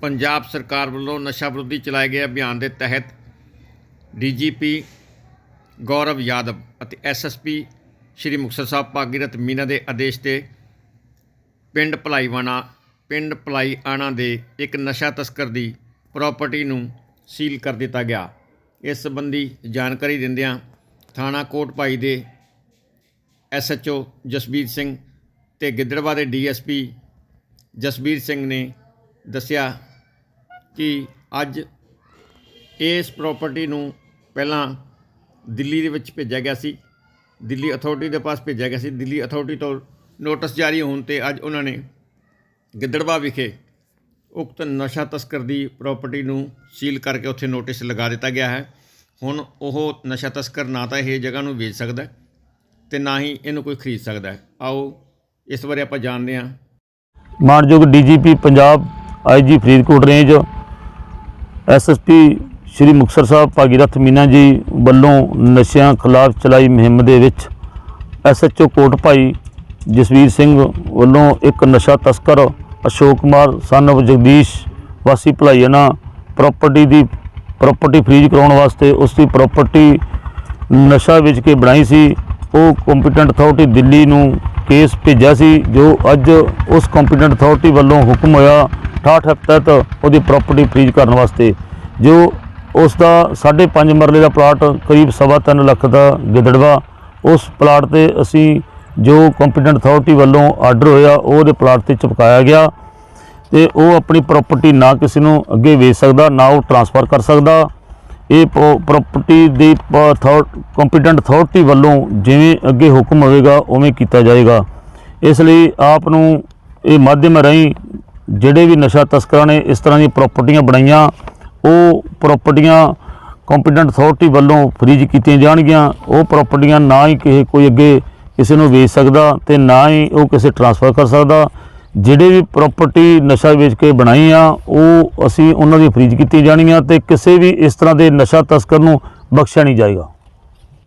ਪੰਜਾਬ ਸਰਕਾਰ ਵੱਲੋਂ ਨਸ਼ਾ ਵਿਰੋਧੀ ਚਲਾਏ ਗਏ ਅਭਿਆਨ ਦੇ ਤਹਿਤ ਡੀਜੀਪੀ ਗੌਰਵ ਯਾਦਵ ਅਤੇ ਐਸਐਸਪੀ ਸ਼੍ਰੀ ਮੁਕਤਸਰ ਸਾਹਿਬ ਭਾਗੀਰਥ ਮੀਨਾ ਦੇ ਆਦੇਸ਼ ਤੇ ਪਿੰਡ ਭਲਾਈਵਾਣਾ ਪਿੰਡ ਭਲਾਈ ਦੇ ਇੱਕ ਨਸ਼ਾ ਤਸਕਰ ਦੀ ਪ੍ਰਾਪਰਟੀ ਨੂੰ ਸੀਲ ਕਰ ਦਿੱਤਾ ਗਿਆ। ਇਸ ਸੰਬੰਧੀ ਜਾਣਕਾਰੀ ਦਿੰਦਿਆਂ ਥਾਣਾ ਕੋਟ ਭਾਈ ਦੇ ਐਸਐਚਓ ਜਸਬੀਰ ਸਿੰਘ ਤੇ ਗਿੱਦੜਵਾ ਦੇ ਡੀਐਸਪੀ ਜਸਬੀਰ ਸਿੰਘ ਨੇ ਦੱਸਿਆ ਕਿ ਅੱਜ ਇਸ ਪ੍ਰਾਪਰਟੀ ਨੂੰ ਪਹਿਲਾਂ ਦਿੱਲੀ ਦੇ ਵਿੱਚ ਭੇਜਿਆ ਗਿਆ ਸੀ। ਦਿੱਲੀ ਅਥਾਰਟੀ ਦੇ ਪਾਸ ਭੇਜਿਆ ਗਿਆ ਸੀ। ਦਿੱਲੀ ਅਥਾਰਟੀ ਤੋਂ ਨੋਟਿਸ ਜਾਰੀ ਹੋਣ ਤੇ ਅੱਜ ਉਹਨਾਂ ਨੇ ਗਿੱਦੜਵਾ ਵਿਖੇ ਉਕਤ ਨਸ਼ਾ ਤਸਕਰ ਦੀ ਪ੍ਰਾਪਰਟੀ ਨੂੰ ਸੀਲ ਕਰਕੇ ਉੱਥੇ ਨੋਟਿਸ ਲਗਾ ਦਿੱਤਾ ਗਿਆ ਹੈ। ਹੁਣ ਉਹ ਨਸ਼ਾ ਤਸਕਰ ਨਾ ਤਾਂ ਇਹ ਜਗ੍ਹਾ ਨੂੰ ਵੇਚ ਸਕਦਾ ਹੈ ਤੇ ਨਾ ਹੀ ਇਹਨੂੰ ਕੋਈ ਖਰੀਦ ਸਕਦਾ ਆਓ ਇਸ ਬਾਰੇ ਆਪਾਂ ਜਾਣਦੇ ਹਾਂ। ਮਾਨਯੋਗ DGP Punjab IG Faridkot range SSP Shri Muktsar Sahib Bhagirath Meena ji ਵੱਲੋਂ ਨਸ਼ਿਆਂ ਖਿਲਾਫ ਚਲਾਈ ਮੁਹਿੰਮ ਦੇ ਵਿੱਚ ਐਸਐਚਓ ਕੋਟ ਭਾਈ ਜਸਵੀਰ ਸਿੰਘ ਵੱਲੋਂ ਇੱਕ ਨਸ਼ਾ ਤਸਕਰ ਅਸ਼ੋਕ ਕੁਮਾਰ, ਸਨ of ਜਗਦੀਸ਼, ਵਾਸੀ ਭਲਾਈਆਣਾ ਪ੍ਰਾਪਰਟੀ ਦੀ ਪ੍ਰਾਪਰਟੀ ਫਰੀਜ਼ ਕਰਾਉਣ ਵਾਸਤੇ ਉਸ ਦੀ ਪ੍ਰਾਪਰਟੀ ਨਸ਼ਾ ਵੇਚ ਕੇ ਬਣਾਈ ਸੀ। ਉਹ ਕੰਪੀਟੈਂਟ ਅਥਾਰਟੀ ਦਿੱਲੀ ਨੂੰ ਕੇਸ ਭੇਜਿਆ ਸੀ, ਜੋ ਅੱਜ ਉਸ ਕੰਪੀਟੈਂਟ ਅਥਾਰਟੀ ਵੱਲੋਂ ਹੁਕਮ ਹੋਇਆ 68 ਤਹਿਤ ਉਹਦੀ ਪ੍ਰਾਪਰਟੀ ਫਰੀਜ਼ ਕਰਨ ਵਾਸਤੇ। ਜੋ ਉਸ ਦਾ 5.5 ਮਰਲੇ ਦਾ ਪਲਾਟ ਕਰੀਬ ਸਵਾ ਤਿੰਨ ਲੱਖ ਦਾ ਗਿੱਦੜਵਾ, ਉਸ ਪਲਾਟ ਤੇ ਅਸੀਂ ਜੋ ਕੰਪੀਟੈਂਟ ਅਥਾਰਟੀ ਵੱਲੋਂ ਆਰਡਰ ਹੋਇਆ, ਉਹਦੇ ਪਲਾਟ ਤੇ ਚਿਪਕਾਇਆ ਗਿਆ ਤੇ ਉਹ ਆਪਣੀ ਪ੍ਰਾਪਰਟੀ ਨਾ ਕਿਸੇ ਨੂੰ ਅੱਗੇ ਵੇਚ ਸਕਦਾ, ਨਾ ਉਹ ਟਰਾਂਸਫਰ ਕਰ ਸਕਦਾ। ਇਹ ਪ੍ਰਾਪਰਟੀ ਦੀ ਕੰਪੀਟੈਂਟ ਅਥਾਰਟੀ ਵੱਲੋਂ ਜਿਵੇਂ ਅੱਗੇ ਹੁਕਮ ਹੋਵੇਗਾ, ਉਵੇਂ ਕੀਤਾ ਜਾਏਗਾ। ਇਸ ਲਈ ਆਪ ਨੂੰ ਇਹ ਮਾਧਿਅਮ ਰਾਹੀਂ ਜਿਹੜੇ ਵੀ ਨਸ਼ਾ ਤਸਕਰਾਂ ਨੇ ਇਸ ਤਰ੍ਹਾਂ ਦੀਆਂ ਪ੍ਰਾਪਰਟੀਆਂ ਬਣਾਈਆਂ, ਉਹ ਪ੍ਰਾਪਰਟੀਆਂ ਕੰਪੀਟੈਂਟ ਅਥਾਰਟੀ ਵੱਲੋਂ ਫਰੀਜ਼ ਕੀਤੀਆਂ ਜਾਣਗੀਆਂ। ਉਹ ਪ੍ਰਾਪਰਟੀਆਂ ਨਾ ਹੀ ਕਿਸੇ ਕੋਈ ਅੱਗੇ ਕਿਸੇ ਨੂੰ ਵੇਚ ਸਕਦਾ ਤੇ ਨਾ ਹੀ ਉਹ ਕਿਸੇ ਟਰਾਂਸਫਰ ਕਰ ਸਕਦਾ। ਜਿਹੜੇ ਵੀ ਪ੍ਰਾਪਰਟੀ ਨਸ਼ਾ ਵੇਚ ਕੇ ਬਣਾਈ ਆ, ਉਹ ਅਸੀਂ ਉਹਨਾਂ ਦੀ ਫਰੀਜ਼ ਕੀਤੀ ਜਾਣੀਆਂ ਤੇ ਕਿਸੇ ਵੀ ਇਸ ਤਰ੍ਹਾਂ ਦੇ ਨਸ਼ਾ ਤਸਕਰ ਨੂੰ ਬਖਸ਼ਿਆ ਨਹੀਂ ਜਾਏਗਾ।